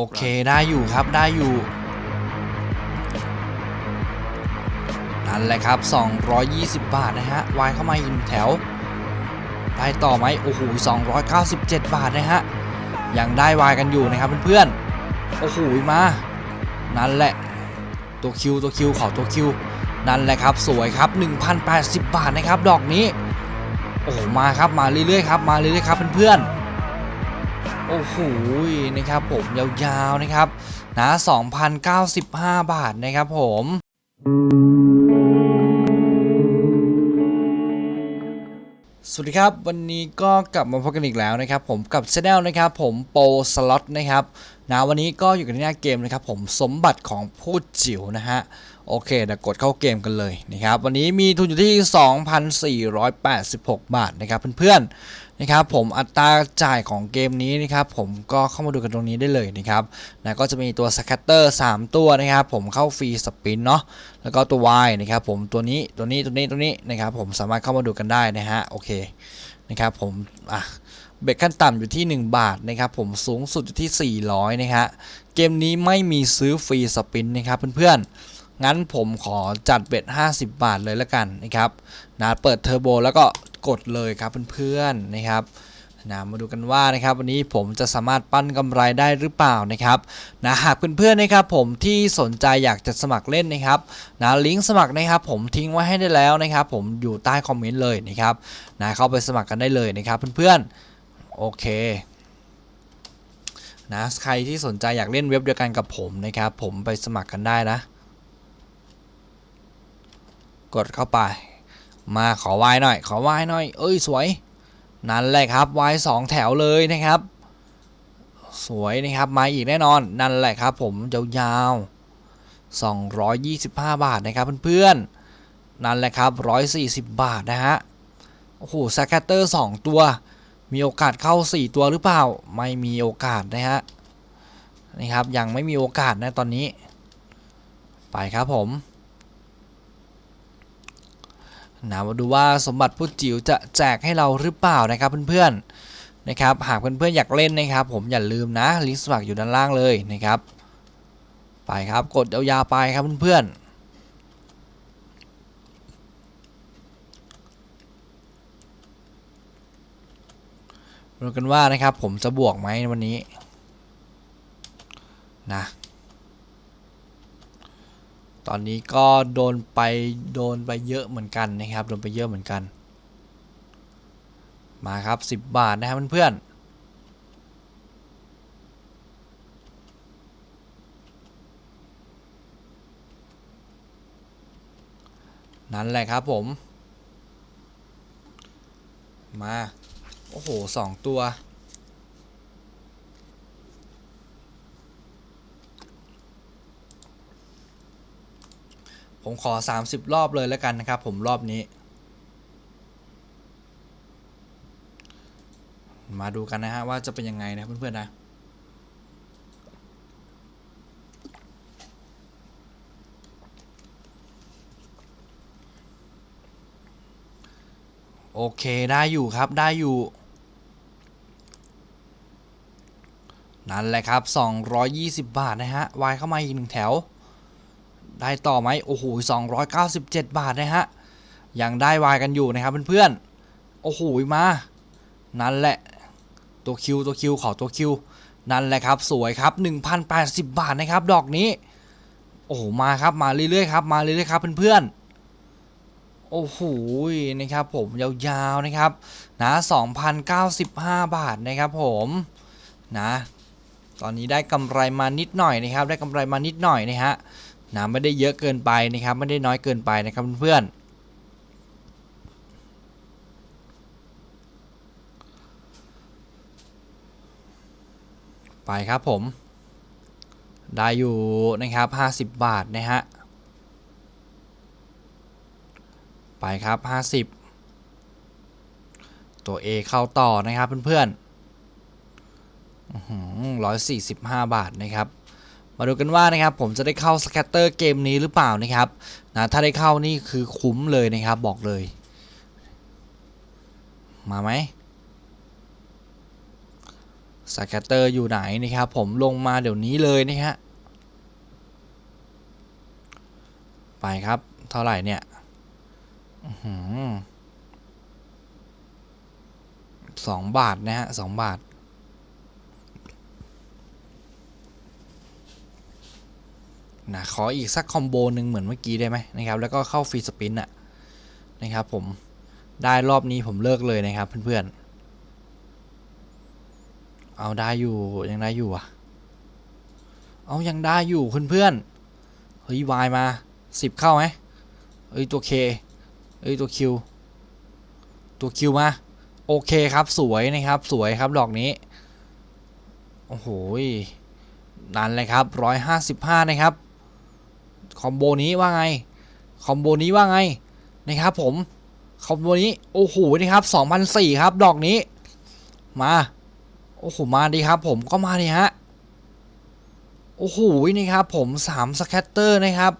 โอเคได้อยู่ครับได้อยู่ นั่นแหละครับ 220 บาทนะฮะวายเข้ามาอีกหนึ่งแถว ได้ต่อไหมโอ้โห297 บาทนะฮะยังได้วายกันอยู่นะครับเพื่อนๆโอ้โหมา นั่นแหละตัวคิวตัวคิวขอตัวคิวนั่นแหละครับสวยครับ1,080 บาทนะครับดอกนี้โอ้โหมาครับมาเรื่อยๆครับมาเรื่อยๆครับเพื่อนๆ โอ้โหนะครับผมยาวๆนะครับนะ2,095 บาทนะครับผมสวัสดีครับ วันนี้ก็กลับมาพบกันอีกแล้วนะครับ ผมกับช anel นะครับผมโปรสล็อตนะครับนะวันนี้ก็อยู่กันที่หน้าเกมนะครับผมสมบัติของผู้จิ๋วนะฮะ โอเคเดี๋ยวกดเข้าเกมกันเลยนะครับวันนี้มีทุนอยู่ที่ 2,486 บาทนะครับเพื่อนๆนะครับผมอัตราจ่ายของเกมนี้นะครับผมก็เข้ามาดูกันตรงนี้ได้เลยนะครับนะก็จะมีตัวสแคตเตอร์3ตัวนะครับผมเข้าฟรีสปินเนาะแล้วก็ตัว Y นะครับผมตัวนี้ตัวนี้ตัวนี้ตัวนี้นะครับผมสามารถเข้ามาดูกันได้นะฮะโอเคนะครับผมอะเบ็ดขั้นต่ำอยู่ที่ 1 บาทนะครับผมสูงสุดอยู่ที่ 400นะฮะเกมนี้ไม่มีซื้อฟรีสปินนะครับเพื่อนๆ งั้นผมขอจัดเบ็ด50 บาทเลยละกันนะครับนะเปิดเทอร์โบแล้วก็กดเลยครับเพื่อนๆนะครับนะมาดูกันว่านะครับวันนี้ผมจะสามารถปั้นกำไรได้หรือเปล่านะครับนะหากเพื่อนๆนะครับผมที่สนใจอยากจะสมัครเล่นนะครับนะลิงก์สมัครนะครับผมทิ้งไว้ให้ได้แล้วนะครับผมอยู่ใต้คอมเมนต์เลยนะครับนะเข้าไปสมัครกันได้เลยนะครับเพื่อนๆโอเคนะใครที่สนใจอยากเล่นเว็บเดียวกันกับผมนะครับผมไปสมัครกันได้นะ กดเข้าไป มาขอวายหน่อย ขอวายหน่อย เอ้ยสวย นั่นแหละครับวายสองแถวเลยนะครับ สวยนะครับมาอีกแน่นอน นั่นแหละครับ ผมยาวๆ225 บาทนะครับเพื่อนๆ นั่นแหละครับ 140 บาทนะฮะ โอ้โหสแคตเตอร์2ตัว มีโอกาสเข้า 4 ตัวหรือเปล่า ไม่มีโอกาสนะฮะ นี่ครับยังไม่มีโอกาสนะตอนนี้ ไปครับผม นะมาดูว่าสมบัติผู้จิ๋วจะแจกให้เราหรือเปล่านะครับเพื่อนๆนะครับหากเพื่อนๆอยากเล่นนะครับ ผมอย่าลืมนะลิงก์สมัครอยู่ด้านล่างเลยนะครับ ไปครับกดยาวๆไปครับเพื่อนๆดูกันว่านะครับผมจะบวกไหมวันนี้นะ ตอนนี้ก็โดนไปโดนไปเยอะเหมือนกันนะครับ โดนไปเยอะเหมือนกัน มาครับ 10 บาทนะครับเพื่อนๆนั่นแหละครับผม มา โอ้โหสองตัว ผมขอ 30 รอบเลยแล้วกันนะครับผมรอบนี้ มาดูกันนะฮะว่าจะเป็นยังไงนะเพื่อนๆนะโอเค ได้อยู่ครับได้อยู่ นั่นแหละครับ 220 บาท นะฮะวายเข้ามาอีกหนึ่งแถว ได้ต่อไหมโอ้โห297 บาทนะฮะ ยังได้วายกันอยู่นะครับเพื่อนๆ โอ้โหมา นั่นแหละ ตัวคิวตัวคิวขอตัวคิว นั่นแหละครับสวยครับ 1,080 บาทนะครับ ดอกนี้ โอ้โหมาครับมาเรื่อยๆครับมาเรื่อยๆครับเพื่อนๆโอ้โห นะครับผมยาวๆนะครับนะ2,095 บาทนะครับผมนะ ตอนนี้ได้กำไรมานิดหน่อยนะครับ ได้กำไรมานิดหน่อยนะฮะ นะไม่ได้เยอะเกินไปนะครับ ไม่ได้น้อยเกินไปนะครับเพื่อนไปครับผม ได้อยู่นะครับ 50 บาทนะฮะ ไปครับ 50 ตัว A เข้าต่อนะครับเพื่อนๆร้อยสี่สิบห้าบาทนะครับ มาดูกันว่านะครับผมจะได้เข้าสแคตเตอร์เกมนี้หรือเปล่านะครับนะถ้าได้เข้านี่คือคุ้มเลยนะครับบอกเลย มาไหมสแกตเตอร์อยู่ไหนนะครับผมลงมาเดี๋ยวนี้เลยนะฮะไปครับเท่าไหร่เนี่ยสองบาทนะฮะสองบาท นะขออีกสักคอมโบหนึ่งเหมือนเมื่อกี้ได้ไหมนะครับ แล้วก็เข้าฟรีสปินอะนะครับผมได้รอบนี้ผมเลิกเลยนะครับเพื่อนๆ เอาได้อยู่ยังได้อยู่อะเอายังได้อยู่เพื่อนๆ เฮ้ยวายมาสิบเข้าไหมเอ้ยตัวเคเอ้ยตัวคิวตัวคิวมาโอเคครับสวยนะครับสวยครับดอกนี้โอ้โหนั่นเลยครับร้อยห้าสิบห้านะครับ คอมโบนี้ว่าไง คอมโบนี้ว่าไงนะครับผม คอมโบนี้โอ้โหนี่ครับ2,004ครับ ดอกนี้ มาโอ้โหมาดีครับ ผมก็มาดีฮะโอ้โหนี่ครับผม3สแคตเตอร์นะครับ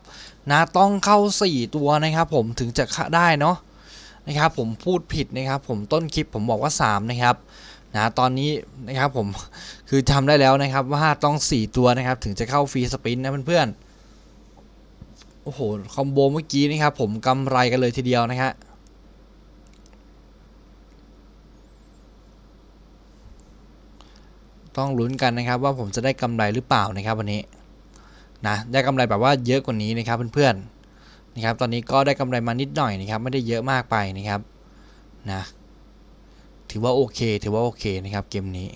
นะต้องเข้า 4 ตัวนะครับ ผมถึงจะได้เนาะนะครับผมพูดผิดนะครับผมต้นคลิปผมบอกว่า 3 นะครับนะตอนนี้นะครับผมคือทำได้แล้วนะครับว่าต้อง 4 ตัวนะครับถึงจะเข้าฟรีสปินนะเพื่อนๆ อ้โห คอมโบเมื่อกี้นี่ครับผมกำไรกันเลยทีเดียวนะฮะต้องลุ้นกันนะครับว่าผมจะได้กำไรหรือเปล่านะครับวันนี้นะได้กำไรแบบว่าเยอะกว่านี้นะครับเพื่อนๆนะครับตอนนี้ก็ได้กำไรมานิดหน่อยนะครับไม่ได้เยอะมากไปนะครับนะ ถือว่าโอเค ถือว่าโอเคนะครับเกมนี้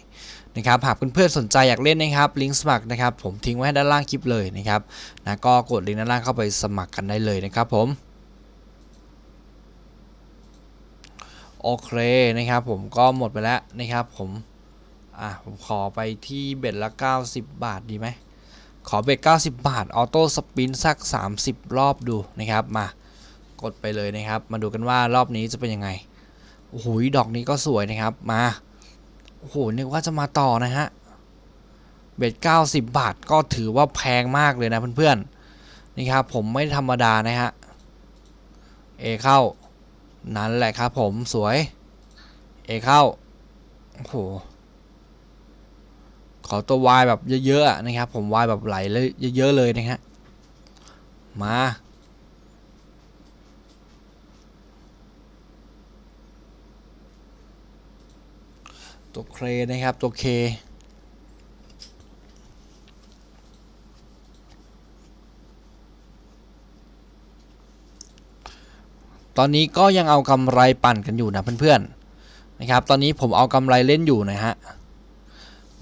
นะครับหากเพื่อนๆสนใจอยากเล่นนะครับลิงก์สมัครนะครับผมทิ้งไว้ให้ด้านล่างคลิปเลยนะครับนะก็กดลิงก์ด้านล่างเข้าไปสมัครกันได้เลยนะครับผมโอเคนะครับผมก็หมดไปแล้วนะครับผมอะผมขอไปที่เบ็ดละ 90 บาทดีไหมขอเบ็ด90 บาท ออโต้สปินสัก 30 รอบดูนะครับมากดไปเลยนะครับ มาดูกันว่ารอบนี้จะเป็นยังไง โอ้โหดอกนี้ก็สวยนะครับมาโอ้โหนึกว่าจะมาต่อนะฮะเบ็ด90บาทก็ถือว่าแพงมากเลยนะเพื่อนๆนี่ครับผมไม่ธรรมดานะฮะเอเข้า นั่นแหละครับผมสวยเอเข้าโอ้โหขอตัววายแบบเยอะๆนะครับผมวายแบบไหลเลยเยอะๆเลยนะฮะมา ตัวเครนะครับ ตัวเคตอนนี้ก็ยังเอากำไรปั่นกันอยู่นะเพื่อนๆนะครับ ตอนนี้ผมเอากำไรเล่นอยู่นะฮะ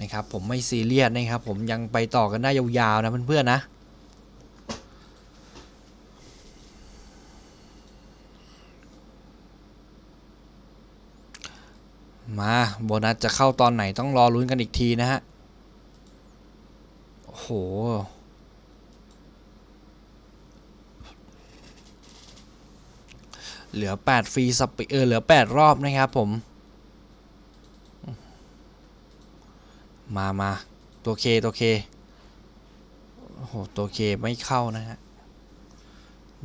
นะครับผมไม่ซีเรียสนะครับ ผมยังไปต่อกันได้ยาวๆนะเพื่อนๆนะ มาโบนัสจะเข้าตอนไหนต้องรอลุ้นกันอีกทีนะฮะ โอ้โห เหลือ 8 ฟรีสปีเออเหลือ 8 รอบนะครับผม มามาตัวเคตัวเคโอ้โห ตัวเคไม่เข้านะฮะ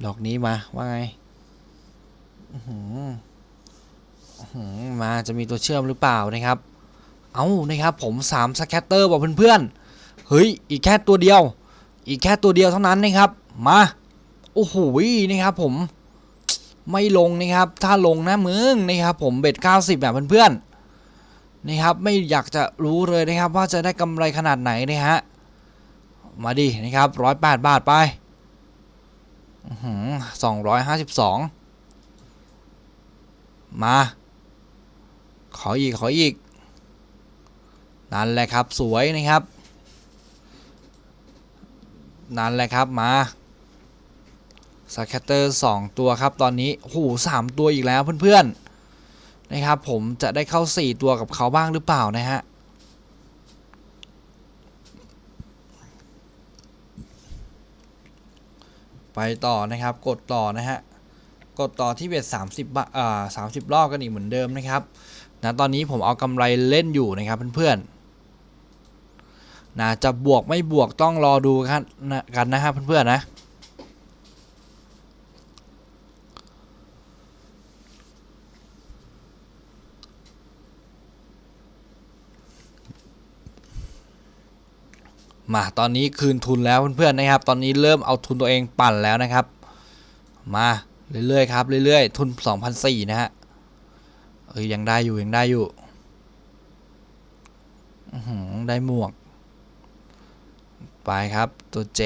ดอกนี้มาว่าไง อือหือ มาจะมีตัวเชื่อมหรือเปล่านะครับ เอานะครับผม3สแคตเตอร์บอกเพื่อนๆ เฮ้ย อีกแค่ตัวเดียว อีกแค่ตัวเดียวเท่านั้นนะครับ มา โอ้โหนะครับผม ไม่ลงนะครับ ถ้าลงนะมึงนะครับผมเบ็ด90แบบเพื่อนๆ นะครับไม่อยากจะรู้เลยนะครับ ว่าจะได้กำไรขนาดไหนนะฮะ มาดินะครับร้อยแปดบาทไปสองร้อยห้าสิบสองมา ขออีก ขออีก นั่นแหละครับสวยนะครับ นั่นแหละครับมาสแคตเตอร์2ตัวครับตอนนี้โอ้โหสามตัวอีกแล้วเพื่อนๆนะครับ ผมจะได้เข้า4ตัวกับเขาบ้างหรือเปล่านะฮะไปต่อนะครับกดต่อนะฮะกดต่อที่เบ็ด30บาทอ่า30รอบกันอีกเหมือนเดิมนะครับ นะตอนนี้ผมเอากำไรเล่นอยู่นะครับเพื่อนๆนะจะบวกไม่บวกต้องรอดูกันนะกันนะครับเพื่อนๆนะมาตอนนี้คืนทุนแล้วเพื่อนๆนะครับ ตอนนี้เริ่มเอาทุนตัวเองปั่นแล้วนะครับ มาเรื่อยๆครับเรื่อยๆทุน 2,004นะฮะ เอ้ยยังได้อยู่ยังได้อยู่ได้หมวก ไปครับตัว J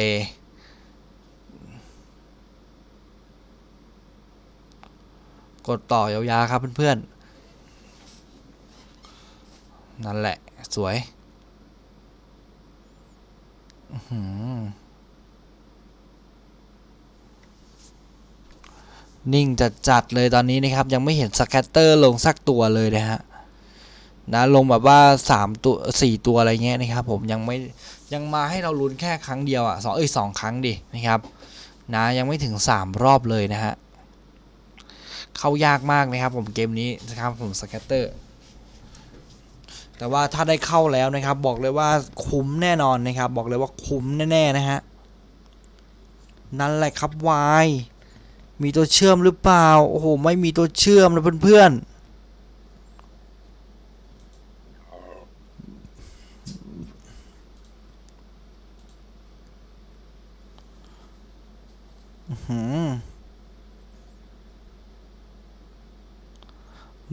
กดต่อยาวๆครับเพื่อนๆ นั่นแหละ สวย อือหือ นิ่งจัดจัดๆเลยตอนนี้นะครับ ยังไม่เห็นสแคตเตอร์ลงสักตัวเลยนะฮะนะลงแบบว่า 3 ตัว 4 ตัวอะไรเงี้ยนะครับผมยังไม่ยังมาให้เราลุ้นแค่ครั้งเดียวอะสองเอ้ยสองครั้งดินะครับนะยังไม่ถึง 3 รอบเลยนะฮะเข้ายากมากนะครับผมเกมนี้นะครับผมสแคตเตอร์แต่ว่าถ้าได้เข้าแล้วนะครับ บอกเลยว่าคุ้มแน่นอนนะครับ บอกเลยว่าคุ้มแน่ๆนะฮะนั่นแหละครับวาย มีตัวเชื่อมหรือเปล่า โอ้โห ไม่มีตัวเชื่อมเลยเพื่อนๆ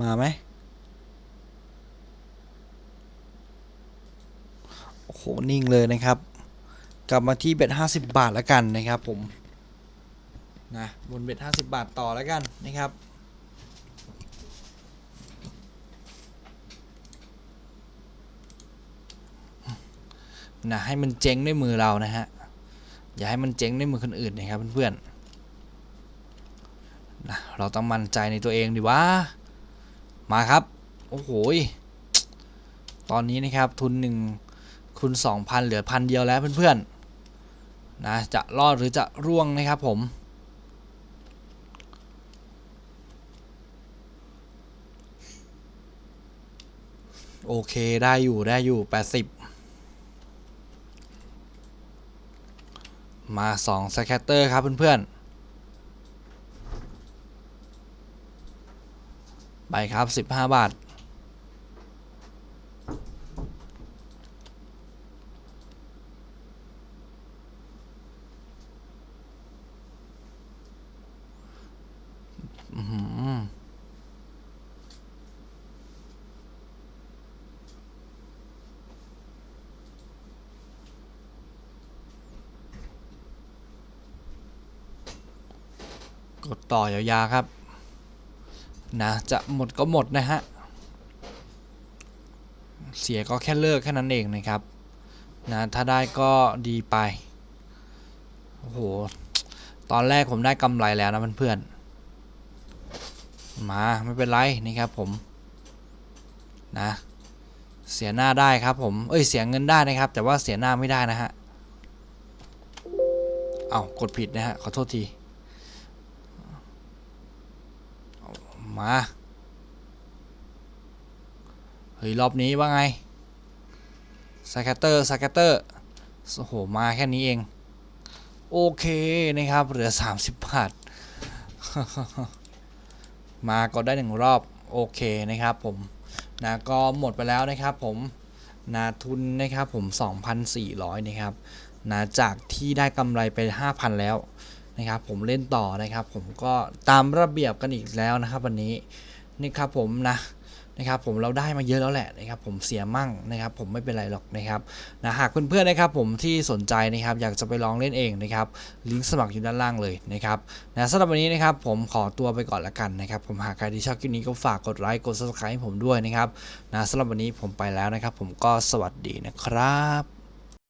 มาไหมโอ้โห นิ่งเลยนะครับ กลับมาที่เบ็ด50 บาทแล้วกันนะครับผม นะบนเบ็ด50 บาทต่อแล้วกันนะครับนะให้มันเจ๊งด้วยมือเรานะฮะ อย่าให้มันเจ๊งด้วยมือคนอื่นนะครับเพื่อนๆนะเราต้องมั่นใจในตัวเองดีว่ามาครับ โอ้โหตอนนี้นะครับทุนหนึ่งคุณ2,000 เหลือพันเดียวแล้วเพื่อนๆนะจะรอดหรือจะร่วงนะครับผม โอเคได้อยู่ได้อยู่ 80 มา2สแคตเตอร์ครับเพื่อนๆ ไปครับ 15 บาท กดต่อยาวๆครับ นะจะหมดก็หมดนะฮะ เสียก็แค่เลิกแค่นั้นเองนะครับ นะถ้าได้ก็ดีไป โอ้โห ตอนแรกผมได้กำไรแล้วนะเพื่อนๆ มาไม่เป็นไรนี่ครับผม นะเสียหน้าได้ครับผม เอ้ย เสียเงินได้นะครับ แต่ว่าเสียหน้าไม่ได้นะฮะ เอากดผิดนะฮะ ขอโทษที มา เฮ้ย รอบนี้ว่าไงสแคตเตอร์สแคตเตอร์โอ้โห มาแค่นี้เอง โอเคนะครับ เหลือ 30 บาท มาก็ได้หนึ่งรอบ โอเคนะครับผมนะก็หมดไปแล้วนะครับผมนะทุนนะครับผม 2,400 นะครับนะจากที่ได้กำไรไป 5,000 แล้ว นะครับผมเล่นต่อนะครับ ผมก็ตามระเบียบกันอีกแล้วนะครับ วันนี้นี่ครับผมนะนะครับผมเราได้มาเยอะแล้วแหละนะครับผมเสียมั่งนะครับผมไม่เป็นไรหรอกนะครับนะหากเพื่อนๆนะครับผมที่สนใจนะครับอยากจะไปลองเล่นเองนะครับลิงก์สมัครอยู่ด้านล่างเลยนะครับนะสำหรับวันนี้นะครับผมขอตัวไปก่อนละกันนะครับผมหากใครที่ชอบคลิปนี้ก็ฝากกดไลค์กด subscribe ให้ผมด้วยนะครับนะสำหรับวันนี้ผมไปแล้วนะครับ ผมก็สวัสดีนะครับ